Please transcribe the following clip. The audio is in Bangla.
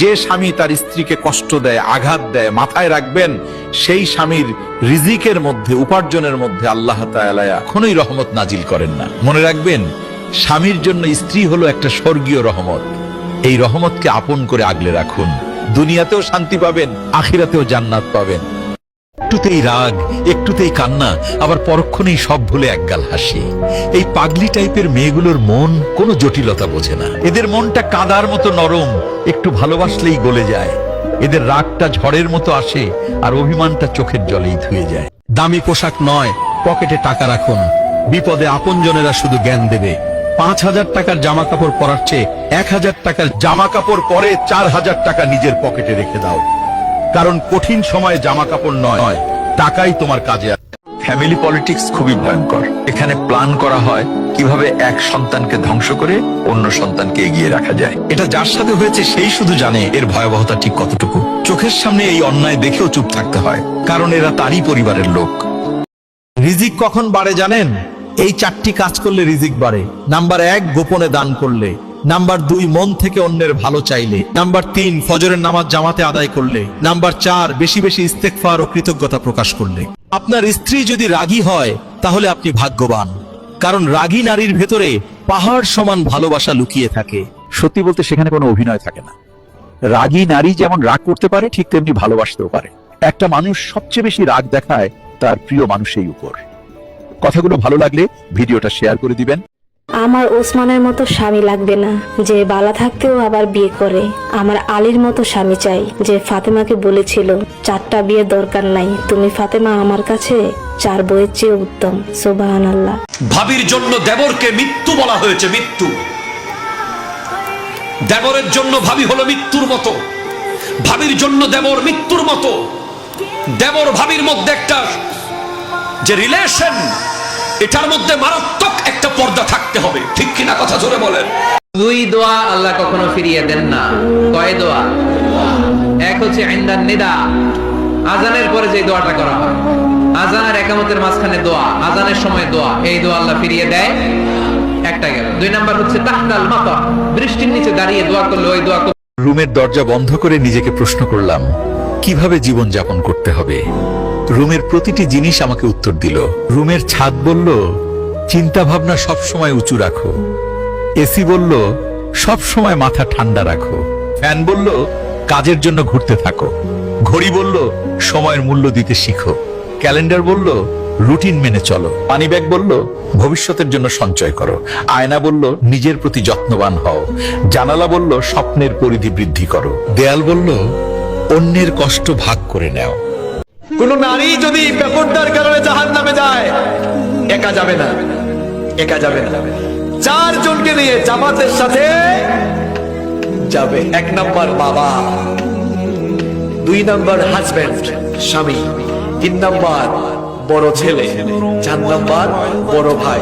যে স্বামী তার স্ত্রীকে কষ্ট দেয়, আঘাত দেয়, মাথায় রাখবেন, সেই স্বামীর রিজিকের মধ্যে, উপার্জনের মধ্যে আল্লাহ এখনই এখনোই রহমত নাজিল করেন না। মনে রাখবেন, স্বামীর জন্য স্ত্রী হলো একটা স্বর্গীয় রহমত। এই রহমতকে আপন করে আগলে রাখুন। দুনিয়াতেও শান্তি পাবেন, আখিরাতেও জান্নাত পাবেন। একটুতেই রাগ, একটুতেই কান্না, আবার পরক্ষণেই সব ভুলে একগাল হাসি। এই পাগলি টাইপের মেয়েগুলোর মন কোনো জটিলতা বোঝে না। এদের মনটা কাদার মতো নরম, একটু ভালোবাসলেই গলে যায়। এদের রাগটা ঝড়ের মতো আসে, আর অভিমানটা চোখের জলেই ধুয়ে যায়। দামি পোশাক নয়, পকেটে টাকা রাখুন। বিপদে আপনজনেরা শুধু জ্ঞান দেবে। পাঁচ হাজার টাকার জামা কাপড় পরার চেয়ে এক হাজার টাকার জামা কাপড় পরে চার হাজার টাকা নিজের পকেটে রেখে দাও। কারণ কঠিন সময়ে জামা কাপড় নয় টাকাই তোমার কাজে আসে। ফ্যামিলি পলিটিক্স খুবই ভয়ঙ্কর। এখানে প্ল্যান করা হয় কীভাবে এক সন্তানকে ধ্বংস করে অন্য সন্তানকে এগিয়ে রাখা যায়। এটা যার সাথে হয়েছে সেই শুধু জানে এর ভয়াবহতা ঠিক কতটুকু। চোখের সামনে এই অন্যায় দেখেও চুপ থাকতে হয় কারণ এরা তারই পরিবারের লোক। রিজিক কখন বাড়ে জানেন? এই চারটি কাজ করলে রিজিক বাড়ে। নাম্বার এক গোপনে দান করলে। নাম্বার দুই, মন থেকে অন্যের ভালো চাইলে। নাম্বার তিন, ফজরের নামাজ জামাতে আদায় করলে। নাম্বার চার, বেশি বেশি ইস্তেকফার ও কৃতজ্ঞতা প্রকাশ করলে। আপনার স্ত্রী যদি রাগী হয়, তাহলে আপনি ভাগ্যবান। কারণ রাগী নারীর ভেতরে পাহাড় সমান ভালোবাসা লুকিয়ে থাকে। সত্যি বলতে সেখানে কোনো অভিনয় থাকে না। রাগী নারী যেমন রাগ করতে পারে, ঠিক তেমনি ভালোবাসতেও পারে। একটা মানুষ সবচেয়ে বেশি রাগ দেখায় তার প্রিয় মানুষের উপর। কথাগুলো ভালো লাগলে ভিডিওটা শেয়ার করে দিবেন। আমার ওসমানের মতো স্বামী লাগবে না, যে বালা থাকতেও আবার বিয়ে করে। আমার আলীর মতো স্বামী চাই, যে ফাতেমাকে বলেছিল, চারটা বিয়ে দরকার নাই, তুমি ফাতেমা আমার কাছে, চার বইয়ের চেয়ে উত্তম। সোবাহান আল্লাহ ভাবির জন্য দেবরকে মৃত্যু বলা হয়েছে, মৃত্যু। দেবরের জন্য ভাবি হলো মৃত্যুর মতো। ভাবির জন্য দেবর মৃত্যুর মতো। দেবর ভাবির মধ্যে একটা যে রিলেশন এটার মধ্যে মারাত্মক পর্দা থাকতে হবে। ঠিক কিনা কথা জোরে বলেন। দুই দোয়া আল্লাহ কখনো ফিরিয়ে দেন না। কয় দোয়া? এক হচ্ছে আইন্দার নিদা। আজানের পরে যে দোয়াটা করা হয়। আজান আর একামতের মাঝখানে দোয়া আজানের সময় দোয়া এই দোয়া আল্লাহ ফিরিয়ে দেয়। একটা গেল। দুই নাম্বার হচ্ছে তাহতাল মাতা বৃষ্টির নিচে দাঁড়িয়ে দোয়া করলে ওই দোয়া রুমের দরজা বন্ধ করে নিজেকে প্রশ্ন করলাম কীভাবে জীবন যাপন করতে হবে? রুমের প্রতিটি জিনিস আমাকে উত্তর দিল। রুমের ছাদ বলল চিন্তা ভাবনা সব সময় উঁচু রাখো। এসি বলল সব সময় মাথা ঠান্ডা রাখো। ফ্যান বলল, কাজের জন্য ঘুরতে থাকো। ঘড়ি বলল, সময়ের মূল্য দিতে শিখো। ক্যালেন্ডার বলল, রুটিন মেনে চলো। পানি ব্যাগ বলল, ভবিষ্যতের জন্য সঞ্চয় করো। আয়না বলল, নিজের প্রতি যত্নবান হও। জানালা বলল, স্বপ্নের পরিধি বৃদ্ধি করো। দেয়াল বলল, অন্যের কষ্ট ভাগ করে নাও। কোন নারী যদি বেপরদার কারণে জাহান নামে যায়, একা যাবে না। একা যাবে না। চার জনকে নিয়ে জামাতের সাথে যাবে। এক নাম্বার বাবা, দুই নাম্বার হাজবেন্ড স্বামী, তিন নাম্বার বড় ছেলে, চার নাম্বার বড় ভাই।